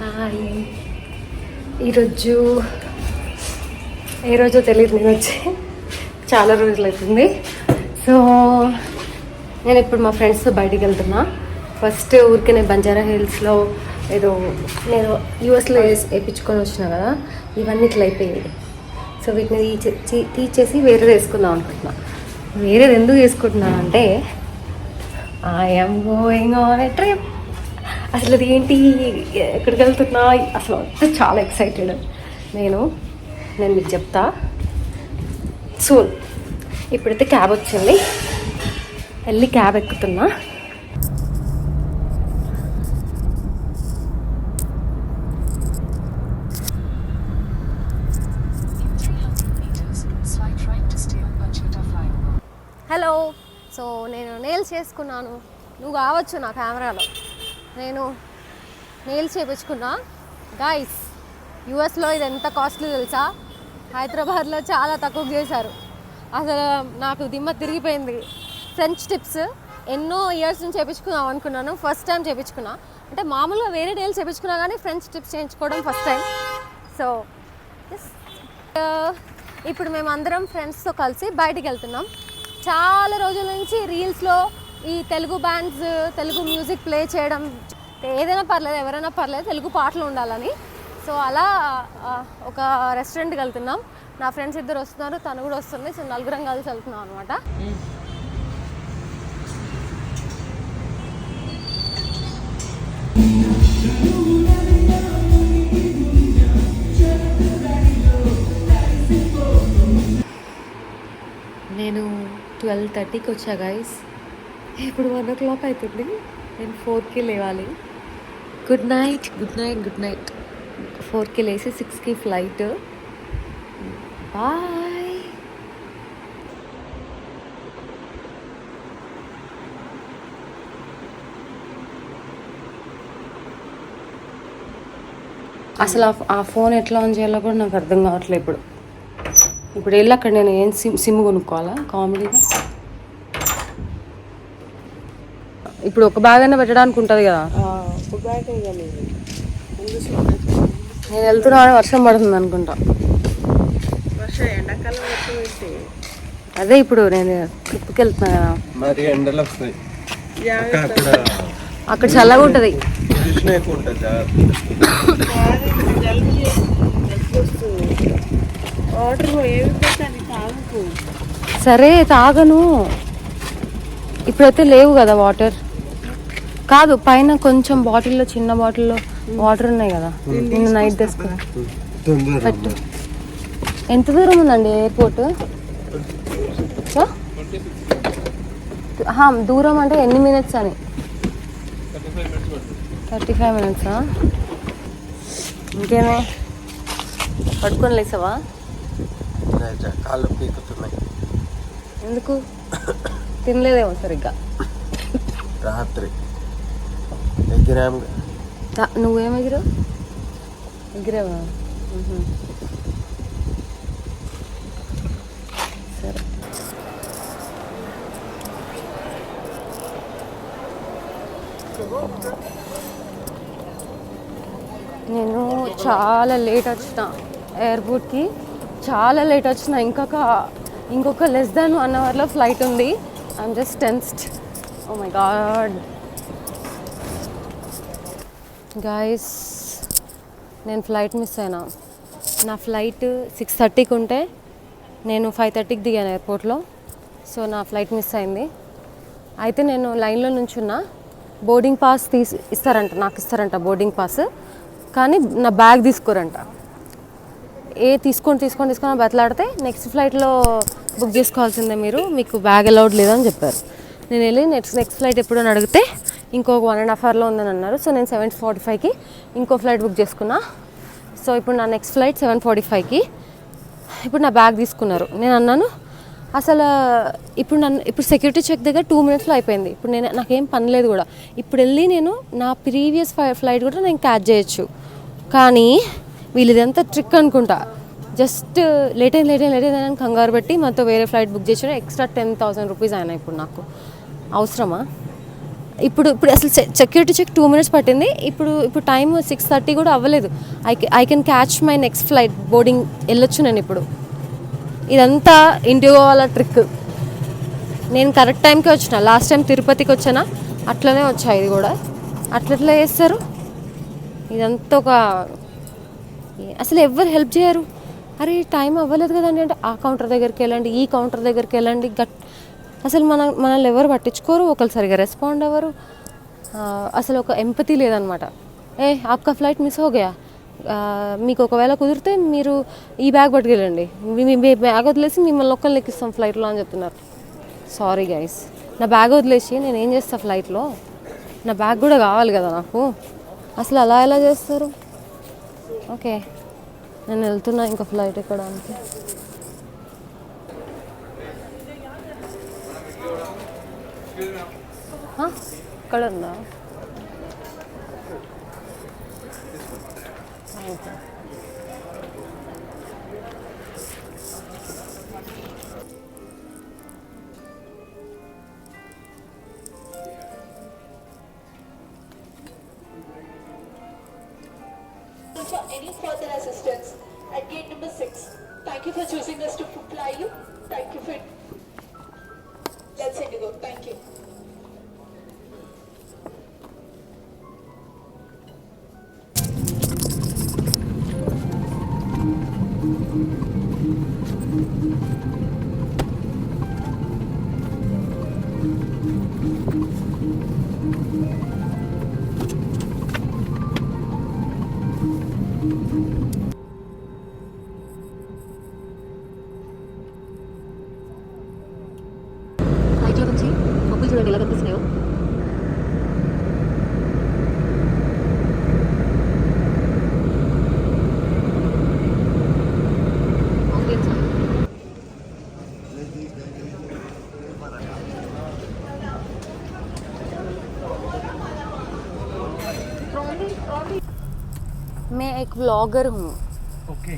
Hi. ఈరోజు ఏ రోజో తెలియదు నేను వచ్చి చాలా రోజులు అవుతుంది సో నేను ఇప్పుడు మా ఫ్రెండ్స్తో బయటికి వెళ్తున్నా. ఫస్ట్ ఊరికే నేను బంజారా హిల్స్లో ఏదో నేను యూఎస్లో వేయించుకొని వచ్చిన కదా ఇవన్నీ ఇట్లా అయిపోయాయి సో వీటిని తీసేసి వేరేది వేసుకుందాం అనుకుంటున్నా. వేరేది ఎందుకు వేసుకుంటున్నాను అంటే I'm going on a trip అసలు అది ఏంటి ఎక్కడికి వెళ్తున్నా? అసలు అంతా చాలా ఎక్సైటెడ్ నేను నేను మీకు చెప్తా. సూన్ ఇప్పుడైతే క్యాబ్ వచ్చింది. వెళ్ళి క్యాబ్ ఎక్కుతున్నా. హలో సో నేను నేల్స్ చేసుకున్నాను. నువ్వు కావచ్చు నా కెమెరాలో నేను నేల్స్ చేయించుకున్నా గాయస్ యూఎస్లో ఇది ఎంత కాస్ట్లీ తెలుసా? హైదరాబాద్లో చాలా తక్కువ చేశారు. అసలు నాకు దిమ్మ తిరిగిపోయింది. ఫ్రెంచ్ టిప్స్ ఎన్నో ఇయర్స్ నుంచి చేయించుకుందాం అనుకున్నాను. ఫస్ట్ టైం చేయించుకున్నా అంటే మామూలుగా వేరే నేల్స్ చేయించుకున్నా కానీ ఫ్రెంచ్ టిప్స్ చేయించుకోవడం ఫస్ట్ టైం సో ఇప్పుడు మేము అందరం ఫ్రెండ్స్తో కలిసి బయటికి వెళ్తున్నాం. చాలా రోజుల నుంచి రీల్స్లో ఈ Telugu bands Telugu music play చేయడం ఏదైనా పర్లేదు ఎవరైనా పర్లేదు తెలుగు పాటలు ఉండాలని. సో అలా ఒక రెస్టారెంట్కి వెళ్తున్నాం. నా ఫ్రెండ్స్ ఇద్దరు వస్తున్నారు తను కూడా వస్తుంది. సో నలుగురం కలిసి వెళ్తున్నాం అనమాట నేను ట్వెల్వ్ థర్టీకి వచ్చా గైస్ ఇప్పుడు వన్ ఓ క్లాక్ అవుతుంది. నేను ఫోర్కి లేవాలి. Good night. Good night good night. ఫోర్కి లేసి సిక్స్కి ఫ్లైట్. బాయ్. అసలు ఆ- ఆ ఫోన్ ఎట్లా ఆన్ చేయాలో కూడా నాకు అర్థం కావట్లేదు ఇప్పుడు. ఇప్పుడు వెళ్ళి అక్కడ నేను ఏం సిమ్ సిమ్ కొనుక్కోవాలా? కామెడీగా? ఇప్పుడు ఒక బ్యాగ్ అయినా పెట్టడానికి ఉంటుంది కదా. నేను వెళ్తున్నా వర్షం పడుతుంది అనుకుంటా. అదే ఇప్పుడు నేను ట్రిప్కి వెళ్తున్నా కదా. మరి ఎండలు వస్తాయి. అక్క అక్కడ అక్కడ చల్లగా ఉంటుంది. సరే తాగను. ఇప్పుడైతే లేవు కదా వాటర్ కాదు పైన కొంచెం బాటిల్లో చిన్న బాటిల్లో వాటర్ ఉన్నాయి కదా. నిన్న నైట్ పెట్టు. ఎంత దూరం ఉందండి ఎయిర్పోర్ట్ దూరం అంటే ఎన్ని మినిట్స్ అని? థర్టీ ఫైవ్ మినిట్సా ఇంకేమే? పట్టుకొని లేసావా? అమ్మా కాళ్ళు పీకుతున్నాయి. ఎందుకు? తినలేదేమో సరిగ్గా. రాత్రి. నువ్వేం ఎగిరావు? ఎగిరావా మ్హూ. సరే. నేను చాలా లేట్ వచ్చిన ఎయిర్పోర్ట్కి చాలా లేట్ వచ్చిన. ఇంకొక ఇంకొక లెస్ దాన్ వన్ అవర్లో ఫ్లైట్ ఉంది. I'm just tensed oh my god guys నేను ఫ్లైట్ మిస్ అయినా. నా ఫ్లైట్ సిక్స్ థర్టీకి ఉంటే నేను ఫైవ్ థర్టీకి దిగాను ఎయిర్పోర్ట్లో సో నా ఫ్లైట్ మిస్ అయింది. అయితే నేను లైన్లో నుంచున్నా. బోర్డింగ్ పాస్ తీసి ఇస్తారంట నాకు ఇస్తారంట బోర్డింగ్ పాస్ కానీ నా బ్యాగ్ తీసుకోరంట. ఏ తీసుకొని తీసుకొని తీసుకొని బతలాడితే నెక్స్ట్ ఫ్లైట్లో బుక్ చేసుకోవాల్సిందే మీరు. మీకు బ్యాగ్ అలౌడ్ లేదని చెప్పారు. నేను వెళ్ళి నెక్స్ట్ నెక్స్ట్ ఫ్లైట్ ఎప్పుడని అడిగితే ఇంకొక వన్ అండ్ హాఫ్ అవర్లో ఉందని అన్నారు. సో నేను సెవెన్ ఫార్టీ ఫైవ్కి ఇంకో ఫ్లైట్ బుక్ చేసుకున్నా. సో ఇప్పుడు నా నెక్స్ట్ ఫ్లైట్ సెవెన్ ఫార్టీ ఫైవ్కి ఇప్పుడు నా బ్యాగ్ తీసుకున్నారు. నేను అన్నాను అసలు ఇప్పుడు నన్ను ఇప్పుడు సెక్యూరిటీ చెక్ దగ్గర టూ మినిట్స్లో అయిపోయింది. ఇప్పుడు నేను నాకేం పని లేదు కూడా. ఇప్పుడు వెళ్ళి నేను నా ప్రీవియస్ ఫ్లైట్ కూడా నేను క్యాచ్ చేయొచ్చు. కానీ వీళ్ళు ఇదంతా ట్రిక్ అనుకుంటా. జస్ట్ లేట్ అయింది లేట్ అయింది లేట్ అయింది అని కంగారు పెట్టి మనతో వేరే ఫ్లైట్ బుక్ చేసిన ఎక్స్ట్రా టెన్ థౌసండ్ రూపీస్ అయినా ఇప్పుడు నాకు. అవసరమా? ఇప్పుడు ఇప్పుడు అసలు సెక్యూరిటీ చెక్ టూ మినిట్స్ పట్టింది. ఇప్పుడు ఇప్పుడు టైం సిక్స్ థర్టీ కూడా అవ్వలేదు. I I can catch my next flight boarding వెళ్ళొచ్చు నేను ఇప్పుడు. ఇదంతా ఇండిగో వాళ్ళ ట్రిక్. నేను కరెక్ట్ టైంకి వచ్చిన లాస్ట్ టైం తిరుపతికి వచ్చానా? అట్లనే వచ్చా ఇది కూడా. అట్లట్లా చేస్తారు? ఇదంతా ఒక అసలు ఎవరు హెల్ప్ చేయరు? అరే టైం అవ్వలేదు కదండి అంటే ఆ కౌంటర్ దగ్గరికి వెళ్ళండి ఈ కౌంటర్ దగ్గరికి వెళ్ళండి గట్ అసలు మన మనల్ని ఎవరు పట్టించుకోరు ఒకరు సరిగా రెస్పాండ్ అవ్వరు. అసలు ఒక ఎంపతి లేదనమాట ఏ ఆప్కా ఫ్లైట్ మిస్ హో గయా? మీకు ఒకవేళ కుదిరితే మీరు ఈ బ్యాగ్ పట్టుకెళ్ళండి. మీ బ్యాగ్ వదిలేసి మిమ్మల్ని ఒక్కరిని ఎక్కిస్తాం ఫ్లైట్లో అని చెప్తున్నారు. సారీ గైస్ నా బ్యాగ్ వదిలేసి నేను ఏం చేస్తా ఫ్లైట్లో నా బ్యాగ్ కూడా కావాలి కదా నాకు. అసలు అలా ఎలా చేస్తారు? ఓకే. నేను వెళ్తున్నా ఇంకా ఫ్లైట్ ఎక్కడానికి. హ? ఇక్కడ ఉందా मैं एक व्लॉगर हूँ ओके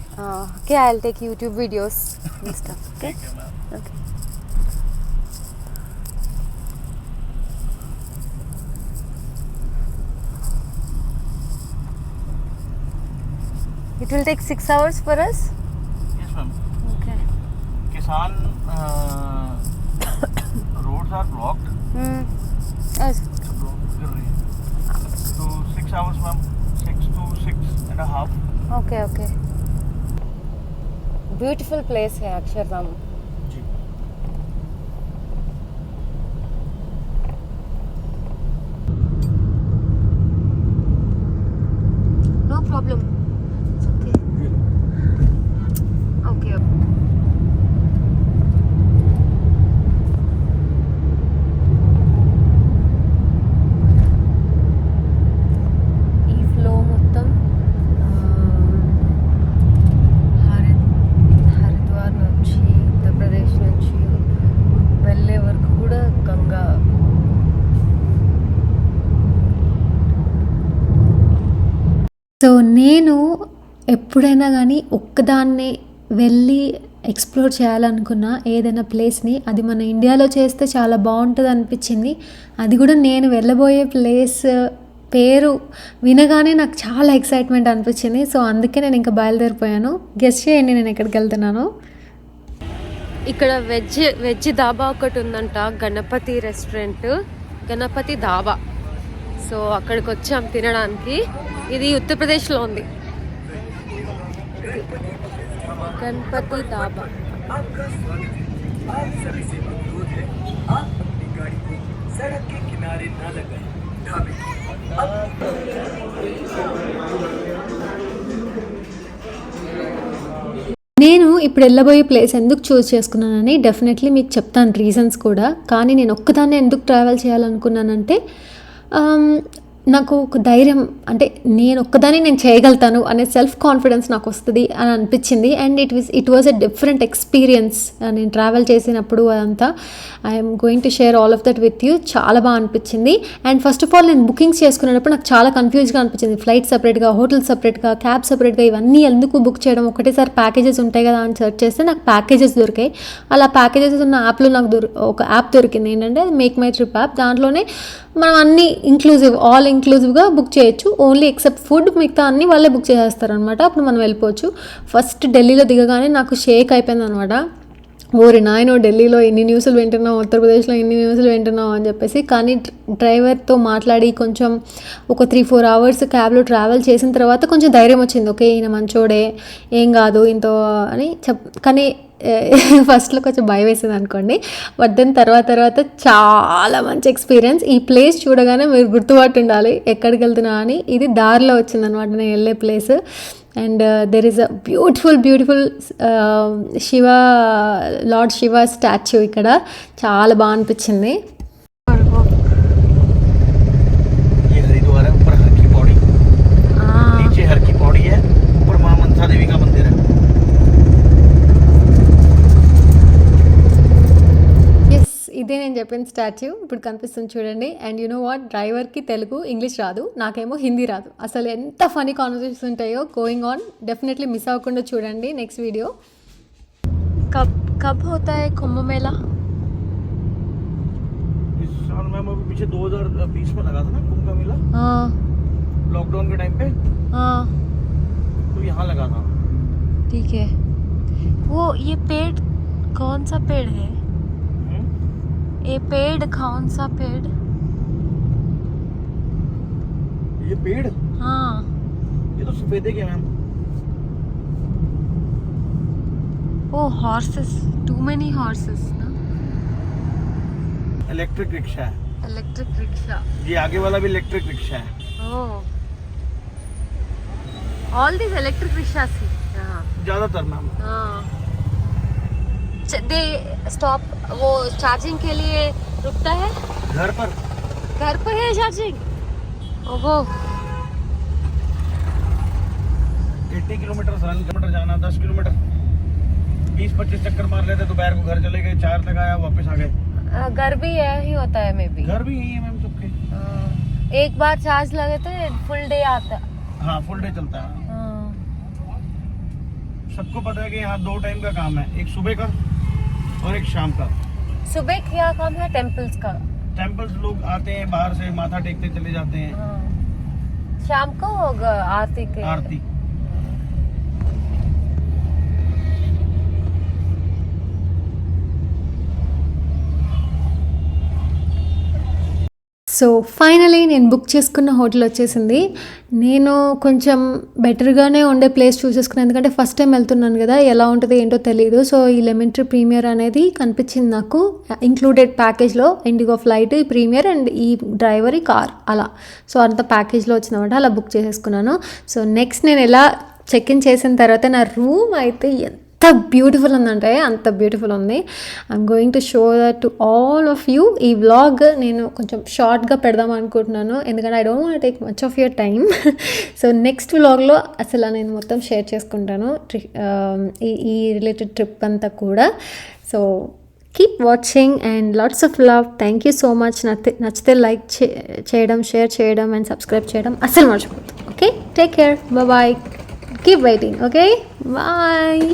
क्या I take YouTube videos okay okay It will take six hours for us. Yes, ma'am. Okay. किसान uh, beautiful place Akshardham so నేను ఎప్పుడైనా కానీ ఒక్కదాన్నే వెళ్ళి ఎక్స్ప్లోర్ చేయాలనుకున్న ఏదైనా ప్లేస్ని అది మన ఇండియాలో చేస్తే చాలా బాగుంటుంది అనిపించింది అది కూడా నేను వెళ్ళబోయే ప్లేస్ పేరు వినగానే నాకు చాలా ఎక్సైట్మెంట్ అనిపించింది. సో అందుకే నేను ఇంకా బయలుదేరిపోయాను. గెస్ట్ చేయండి నేను ఎక్కడికి వెళ్తున్నాను. ఇక్కడ వెజ్ వెజ్ దాబా ఒకటి ఉందంట గణపతి రెస్టారెంట్. గణపతి దాబా. సో అక్కడికి వచ్చాం తినడానికి. ఇది ఉత్తరప్రదేశ్లో ఉంది. గణపతి దాబా నేను ఇప్పుడు వెళ్ళబోయే ప్లేస్ ఎందుకు చూస్ చేసుకున్నానని డెఫినెట్లీ మీకు చెప్తాను రీజన్స్ కూడా. కానీ నేను ఒక్కదాన్నే ఎందుకు ట్రావెల్ చేయాలనుకున్నానంటే um, నాకు ఒక ధైర్యం అంటే నేను ఒక్కదాన్ని నేను చేయగలుగుతాను అనే సెల్ఫ్ కాన్ఫిడెన్స్ నాకు వస్తుంది అని అనిపించింది. And it is it was a different experience నేను ట్రావెల్ చేసినప్పుడు అదంతా I'm going to share all of that with you చాలా బాగా అనిపించింది. అండ్ ఫస్ట్ ఆఫ్ ఆల్ నేను బుకింగ్స్ చేసుకునేటప్పుడు నాకు చాలా కన్ఫ్యూజ్గా అనిపించింది. ఫ్లైట్ సపరేట్గా హోటల్ సపరేట్గా క్యాబ్ సపరేట్గా ఇవన్నీ ఎందుకు బుక్ చేయడం? ఒకటేసారి ప్యాకేజెస్ ఉంటాయి కదా అని సెర్చ్ చేస్తే నాకు ప్యాకేజెస్ దొరికాయి. అలా ప్యాకేజెస్ ఉన్న యాప్లో నాకు దొరి ఒక యాప్ దొరికింది. ఏంటంటే మేక్ మై ట్రిప్ యాప్ దాంట్లోనే మనం అన్ని ఇంక్లూజివ్ ఆల్ ఇంక్లూజివ్గా బుక్ చేయొచ్చు. ఓన్లీ ఎక్సెప్ట్ ఫుడ్ మిగతా అన్ని వాళ్ళే బుక్ చేసేస్తారనమాట అప్పుడు మనం వెళ్ళిపోవచ్చు. ఫస్ట్ ఢిల్లీలో దిగగానే నాకు షేక్ అయిపోయింది అనమాట ఓరి నాయనో ఢిల్లీలో ఎన్ని న్యూస్లు వింటున్నాం ఉత్తరప్రదేశ్లో ఎన్ని న్యూస్లు వింటున్నాం అని చెప్పేసి కానీ డ్రైవర్తో మాట్లాడి కొంచెం ఒక త్రీ ఫోర్ అవర్స్ క్యాబ్లో ట్రావెల్ చేసిన తర్వాత కొంచెం ధైర్యం వచ్చింది. ఓకే ఈయన మంచోడే ఏం కాదు ఇంత అని చెప్ కానీ ఫస్ట్లో కొంచెం భయం వేసింది అనుకోండి. బట్ దెన్ తర్వాత తర్వాత చాలా మంచి ఎక్స్పీరియన్స్ ఈ ప్లేస్ చూడగానే మీరు గుర్తుపట్టు ఉండాలి ఎక్కడికి వెళ్తున్నా అని. ఇది దారిలో వచ్చిందనమాట నేను వెళ్ళే place and there is a beautiful beautiful Shiva lord Shiva statue ఇక్కడ. చాలా బాగా అనిపించింది. ఇదే నేను చెప్పిన స్టాచ్యూ ఇప్పుడు కనిపిస్తుంది చూడండి అండ్ యు నో వాట్ డ్రైవర్కి తెలుగు ఇంగ్లీష్ రాదు నాకేమో హిందీ రాదు అసలు ఎంత ఫనీ కాన్వర్సేషన్స్ ఉంటాయో గోయింగ్ ఆన్ డెఫినెట్లీ మిస్ అవ్వకుండా చూడండి నెక్స్ట్ వీడియో कब कब होता है कुंभ मेला इस साल मैम अभी पीछे 2020 में लगा था ना कुंभ का मेला लॉकडाउन के टाइम पे तो यहाँ लगा था ठीक है वो ये पेड़ कौन सा पेड़ है हम्म? ये पेड़ कौन सा पेड़। ये पेड़? हाँ। ये तो सफेदे के ma'am. Oh horses too many horses ना? इलेक्ट्रिक रिक्शा है। इलेक्ट्रिक रिक्शा ये आगे वाला भी इलेक्ट्रिक रिक्शा है। Oh. All these electric rickshaws ही। यहाँ ज़्यादातर मैम। हाँ। दे स्टॉप वो चार्जिंग के लिए रुकता है? घर पर। घर पर है चार्जिंग ओहो। 80 किलोमीटर रन किलोमीटर जाना 10 किलोमीटर। 20 25 चक्कर मार लेते दोपहर को घर चले गए चार लगाया वापस आ गए। घर भी यही होता है मे बी घर भी यही है मैम सबके एक बार चार्ज लगे तो फुल डे आता। हाँ फुल डे चलता है। हाँ। सबको पता है कि यहाँ दो टाइम का काम है। एक सुबह का और एक शाम का। सुबह क्या काम है टेम्पल्स का? टेम्पल्स लोग आते हैं बाहर से माथा टेकते चले जाते हैं। हाँ। शाम को होगा आरती के आरती। సో ఫైనలీ నేను బుక్ చేసుకున్న హోటల్ వచ్చేసింది. నేను కొంచెం బెటర్గానే ఉండే ప్లేస్ చూసేసుకున్నాను ఎందుకంటే ఫస్ట్ టైం వెళ్తున్నాను కదా ఎలా ఉంటుంది ఏంటో తెలియదు సో ఈ లెమన్ ట్రీ ప్రీమియర్ అనేది కనిపించింది నాకు ఇంక్లూడెడ్ ప్యాకేజ్లో ఇండిగో ఫ్లైట్ ఈ ప్రీమియర్ అండ్ ఈ డ్రైవర్ ఈ కార్ అలా. సో అంత ప్యాకేజ్లో వచ్చిందన్నమాట అలా బుక్ చేసేసుకున్నాను. సో నెక్స్ట్ నేను ఎలా చెక్ ఇన్ చేసిన తర్వాత నా రూమ్ అయితే ఎంత బ్యూటిఫుల్ ఉందంటే అంత బ్యూటిఫుల్ ఉంది. I'm going to show that to all of you ఈ వ్లాగ్ నేను కొంచెం షార్ట్గా పెడదాం అనుకుంటున్నాను. ఎందుకంటే I don't want take much of your time so next వ్లాగ్లో అసలు నేను మొత్తం షేర్ చేసుకుంటాను. ట్రి um, ఈ రిలేటెడ్ ట్రిప్ అంతా కూడా. So keep watching and lots of love thank you so much నచ్చితే నచ్చితే లైక్ చేయడం షేర్ చేయడం అండ్ సబ్స్క్రైబ్ చేయడం అస్సలు మర్చిపోతుంది okay take care bye keep waiting okay bye